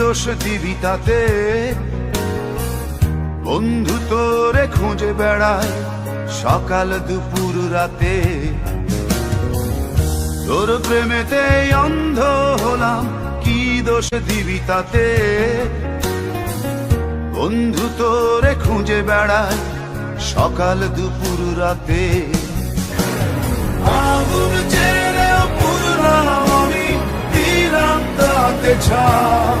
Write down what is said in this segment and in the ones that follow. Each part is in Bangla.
দোষ দিবি তাতে বন্ধু তোরে খুঁজে বেড়ায় সকাল দুপুর রাতে। তোর প্রেমেতে অন্ধ হলাম, কি দোষ দিবি তাতে বন্ধু তোরে খুঁজে বেড়ায় সকাল দুপুর রাতে। আগুন জেলেও পুরলাম আমি দিলাম তাতে ছাপ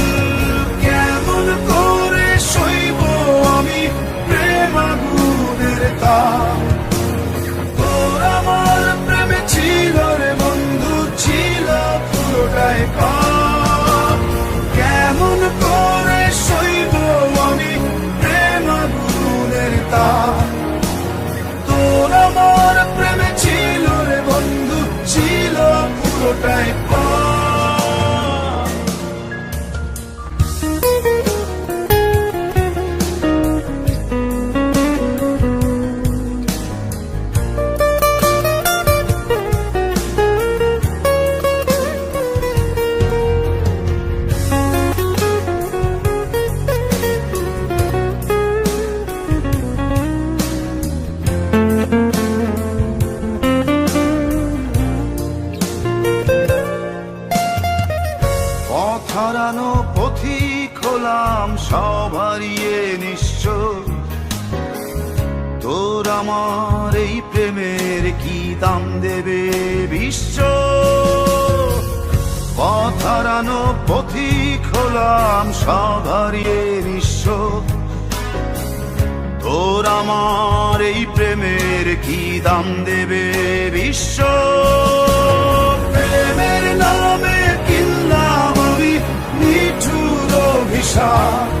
thought হারিয়ে নিঃস্ব তোর আমার এই প্রেমের কি দাম দেবে বিশ্ব? পথ হারানো পথিক হলাম, সব হারিয়ে নিঃস্ব তোর আমার এই প্রেমের কি দাম দেবে বিশ্ব? প্রেমের নামে কিনলাম আমি নিঠুর অভিশাপ।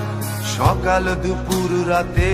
সকাল দুপুর রাতে